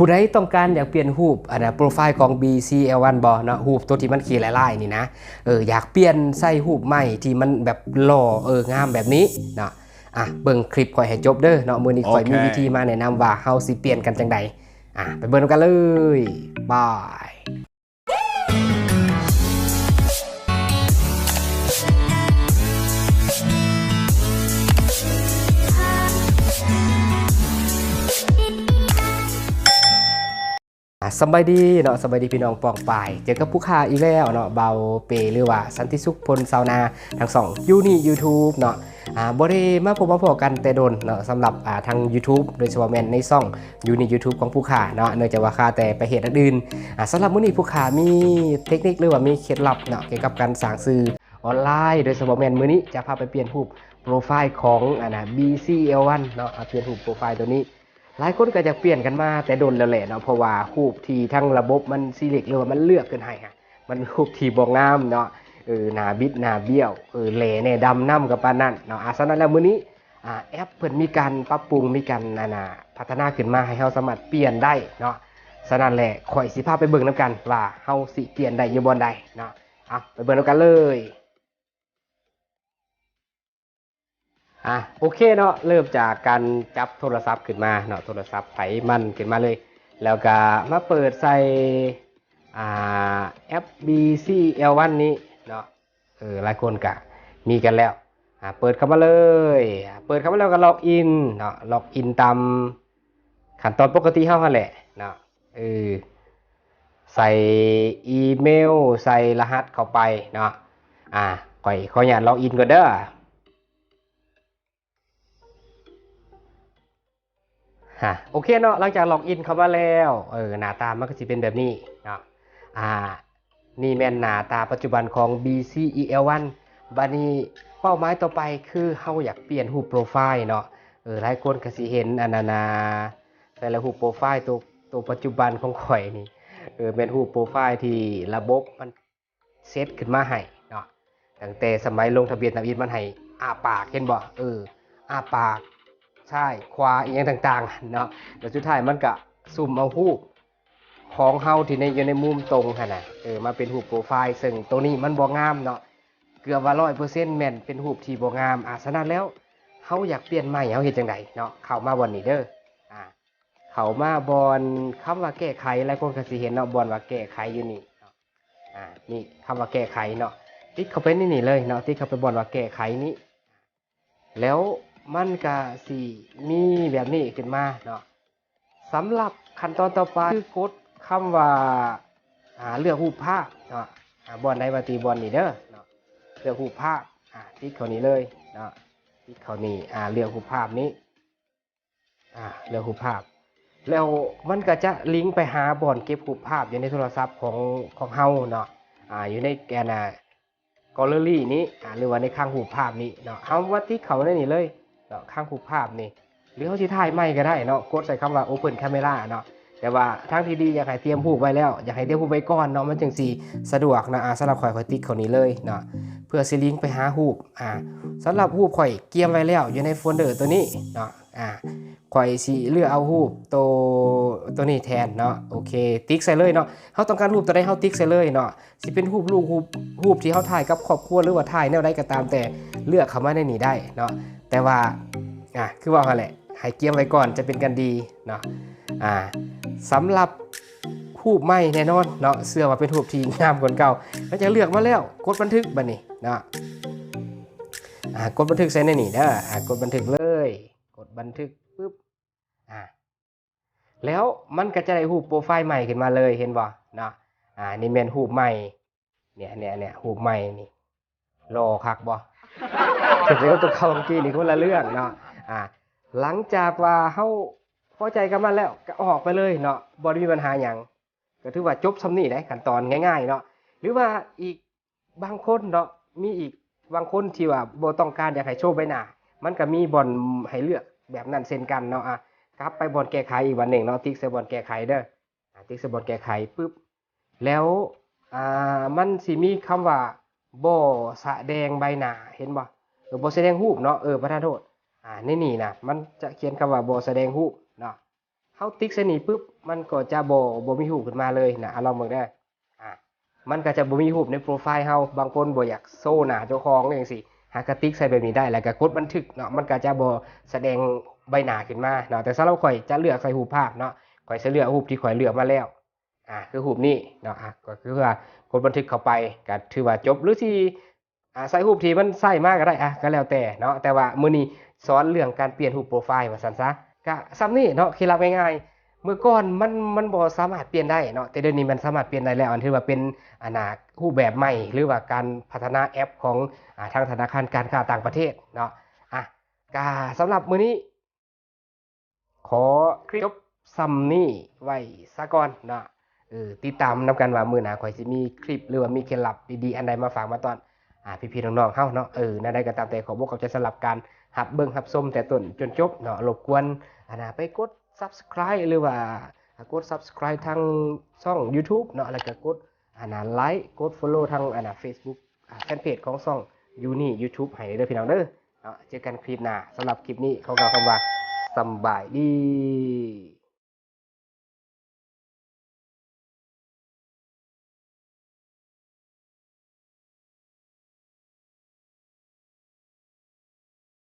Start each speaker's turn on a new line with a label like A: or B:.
A: ผู้ใดต้องการอยากเปลี่ยนรูปอันนะโปรไฟล์ของ BCL1 บ่เนาะรูปตัวที่มันขี่ลายๆนี่นะเอออยากเปลี่ยนใส่รูปใหม่ที่มันแบบหล่อเอองามแบบนี้เนาะอะเบิ่งคลิปข่อยให้จบเด้อเนาะมื้อนี้ข่อยมี
B: โอเค
A: วิธีมาแนะนำว่าเฮาสิเปลี่ยนกันจังใดอะไปเบิ่งกันเลยบาย อะสบายดีเนาะสบายดีพี่น้องปองปายเจอกับผู้ค้าอีกแล้วเนาะเบาเปหรือว่าสันติสุขพลซาวนาทั้งสองยูนี่ยูทูบเนาะอ่าบริมาพบมาพอกันแต่โดนเนาะสำหรับอ่าทาง YouTube โดยเฉพาะแมนในซ่องยูนี่ยูทูบของผู้ค้าเนาะเนื่องจากว่าค้าแต่ไปเหตุอื่นอ่าสำหรับมื้อนี้ผู้ค้ามีเทคนิคหรือว่ามีเคล็ดลับเนาะเกี่ยวกับการสร้างสื่อออนไลน์โดยเฉพาะแมนมื้อนี้จะพาไปเปลี่ยนรูปโปรไฟล์ของอ่านะ BCL1 เนาะเปลี่ยนรูปโปรไฟล์ตัวนี้ หลายคนก็จะเปลี่ยนกันมาแต่โดนแล้วแหละเนาะเพราะว่ารูปที่ทั้งระบบมันซีเล็กหรือว่ามันเลือกขึ้นให้ฮะมันรูปที่บ่งามเนาะเออหนาบิดหนาเบี้ยวเออแหล่แน่ดำน้ำกับปานนั้นเนาะอาสนั้นแล้วมื้อนี้อ่าแอปเพิ่นมีการปรับปรุงมีการนานาพัฒนาขึ้นมาให้เฮาสามารถเปลี่ยนได้เนาะฉะนั้นแหละข่อยสิพาไปเบิ่งนํกันว่าเฮาสิเปลี่ยนได้อยู่บ่ใดเนาะเอาไปเบิ่งนํกันเลย อะโอเคเนาะเริ่มจากการจับโทรศัพท์ขึ้นมาเนาะโทรศัพท์ไถมันขึ้นมาเลย แล้วก็มาเปิดใส่อ่าแอป BCL1 นี้เนาะเออหลายคนก็มีกันแล้วอ่าเปิดเข้ามาเลย เปิดเข้ามาแล้วก็ล็อกอินเนาะล็อกอินตามขั้นตอนปกติเฮาหั่นแหละเนาะเออใส่อีเมล ใส่รหัสเข้าไปเนาะอ่าข่อยขออนุญาตล็อกอินก่อนเด้อ ฮะโอเคเนาะหลังจากล็อกอินเข้ามาแล้วเออหน้าตามันก็จะเป็นแบบนี้เนาะอ่านี่แม่นหน้าตาปัจจุบันของ BCEL1 บัดนี้เป้าหมายต่อไปคือเฮาอยากเปลี่ยนรูปโปรไฟล์เนาะเออหลายคนก็สิเห็นอันนานาแต่ละรูปโปรไฟล์ตัวตัวปัจจุบันของข่อยนี่เออเป็นรูปโปรไฟล์ที่ระบบมันเซตขึ้นมาให้เนาะตั้งแต่สมัยลงทะเบียนทะเบียนมันให้อาปากเห็นบ่เอออาปาก ใช่ควาอีกอย่างต่างๆเนาะแล้วสุดท้ายมันก็ซุ่มเอารูปของเฮาที่ในอยู่ในมุมตรงหั่นน่ะเออมาเป็นรูปโปรไฟล์ซึ่งตัวนี้มันบ่งามเนาะเกือบว่า100%แม่นเป็นรูปที่บ่งามอะฉะนั้นแล้วเฮาอยากเปลี่ยนใหม่เฮาเฮ็ดจังไดเนาะเข้ามาบอนนี้เด้ออ่าเข้ามาบอนคำว่าแก้ไขหลายคนก็สิเห็นเนาะบอนว่าแก้ไขอยู่นี่เนาะอ่านี่คำว่าแก้ไขเนาะติ๊กเข้าไปนี่นี่เลยเนาะติ๊กเข้าไปบอนว่าแก้ไขนี้แล้ว มันก็สิมีแบบนี้ขึ้นมาเนาะสำหรับขั้นตอนต่อไปคือกดคำว่าอ่าเลือกรูปภาพเนาะบอลใดมาตีบอลนี่เด้อเนาะเลือกรูปภาพอ่าติ๊กเขานี้เลยเนาะติ๊กเขานี้อ่าเลือกรูปภาพนี้อ่าเลือกรูปภาพ แล้วมันก็จะลิงก์ไปหาบอลเก็บรูปภาพอยู่ในโทรศัพท์ของของเฮาเนาะอ่าอยู่ในแกนอ่ากอลเลอรี่นี้อ่าหรือว่าในข้างหูปภาพนี้เนาะเอาว่าที่เขาในนี่เลย เนาะข้างหูปภาพนี่หรือเขาสิถ่ายไม่ก็ได้เนาะกดใส่คำว่า Open Camera เนาะแต่ว่าทางที่ดีอยากให้เตรียมหูปไว้แล้ว อยากให้เตรียมหูปไว้ก่อนเนาะมันจึงสีสะดวกนะอ่าสำหรับข่อยข่อยติ๊กเขานี้เลยเนาะเพื่อสิลิงไปหาหูปอ่าสำหรับหูปข่อยเกียมไว้แล้วอยู่ในโฟลเดอร์ตัวนี้เนาะอ่าข่อยสิเลือกเอาหูปตัวตัวนี้แทนเนาะโอเค ติ๊กใส่เลยเนาะเขาต้องการรูปตัวใดเขาติ๊กใส่เลยเนาะสิเป็นรูปลูกรูปรูปที่เขาถ่ายกับครอบครัวหรือว่าถ่ายแนวใดก็ตามแต่เลือกเข้ามาในนี้ได้เนาะ แต่ว่าอะคือว่าหั่นแหละให้เกียมไว้ก่อนจะเป็นกันดีเนาะอ่าสำหรับรูปใหม่แน่นอนเนาะเสื้อว่าเป็นรูปที่งามกว่าเก่าก็จะเลือกมาแล้วกดบันทึกบัดนี้เนาะอ่ากดบันทึกใส่ในนี่เด้ออ่ากดบันทึกเลย กดบันทึกปุ๊บอ่าแล้วมันก็จะได้รูปโปรไฟล์ใหม่ขึ้นมาเลยเห็นบ่เนาะอ่านี่แม่นหูปใหม่เนี่ยเนี่ยเนี่ยหูปใหม่นี่รอคักบ่ ถึงแล้วตัวเขาเมื่อกี้นี่คนละเรื่องเนาะอ่าหลังจากว่าเฮาพอใจกันมาแล้วก็ออกไปเลยเนาะบ่ได้มีปัญหาหยังก็ถือว่าจบสำนี่ได้ขั้นตอนง่าย ๆ เนาะหรือว่าอีกบางคนเนาะมีอีกบางคนที่ว่าบ่ต้องการอยากให้โชว์ใบหน้ามันก็มีบ่อนให้เลือกแบบนั้นเช่นกันเนาะอะกลับไปบ่อนแก้ไขอีกวันหนึ่งเนาะติ๊กใส่บ่อนแก้ไขเด้อติ๊กใส่บ่อนแก้ไขปุ๊บแล้วอ่ามันสิมีคำว่าบ่แสดงใบหน้าเห็นบ่ เออบ่แสดงรูปเนาะเออประธานโทษอ่าในนี่นะมันจะเขียนคำว่าบ่แสดงรูปเนาะเฮาติ๊กใส่นี่ปุ๊บมันก็จะบ่บ่มีรูปขึ้นมาเลยนะอะลองเบิ่งได้อะมันก็จะบ่มีรูปในโปรไฟล์เฮาบางคนบ่อยากโซ่หนาเจ้าของจังซี่หากติ๊กใส่แบบนี้ได้แล้วก็กดบันทึกเนาะมันก็จะบ่แสดงใบหน้าขึ้นมาเนาะแต่สำหรับข่อยจะเลือกใส่รูปภาพเนาะข่อยจะเลือกรูปที่ข่อยเลือกมาแล้วอะคือรูปนี้เนาะอะก็คือว่ากดบันทึกเข้าไปก็ถือว่าจบหรือที่ อ่าใส่รูปที่มันใส่มากก็ได้อะก็แล้วแต่เนาะแต่ว่ามื้อนี้สอนเรื่องการเปลี่ยนรูปโปรไฟล์ว่าซั่นซะก็ซ้ำนี่เนาะเคล็ดลับง่ายๆเมื่อก่อนมันมันบ่สามารถเปลี่ยนได้เนาะแต่เดี๋ยวนี้มันสามารถเปลี่ยนได้แล้วอันถือว่าเป็นอานารูปแบบใหม่ หรือว่าการพัฒนาแอปของอ่าทางธนาคารการค้าต่างประเทศเนาะอะกาสำหรับมื้อนี้ ขอจบซัมนี่ไว้ซะก่อนเนาะเออติดตามนำกันว่ามื้อหน้าข่อยสิมีคลิปหรือว่ามีเคล็ดลับดีๆอันใดมาฝากมาตอน อ่าพี่ๆน้องๆเฮาเนาะเออนั่นใดก็ตามแต่ขอบอกขอบใจสำหรับการหับเบิ่งหับชมแต่ต้นจนจบเนาะรบกวนอันน่ะไปกด subscribe หรือว่ากด subscribe ทางช่อง YouTube เนาะแล้วก็กดอันน่ะไลค์กด follow ทางอันน่ะ Facebook แฟนเพจของช่องยูนี่ YouTube ให้เด้อพี่น้องเด้อเนาะเจอกันคลิปหน้าสำหรับคลิปนี้เขากล่าวคำว่าสบายดี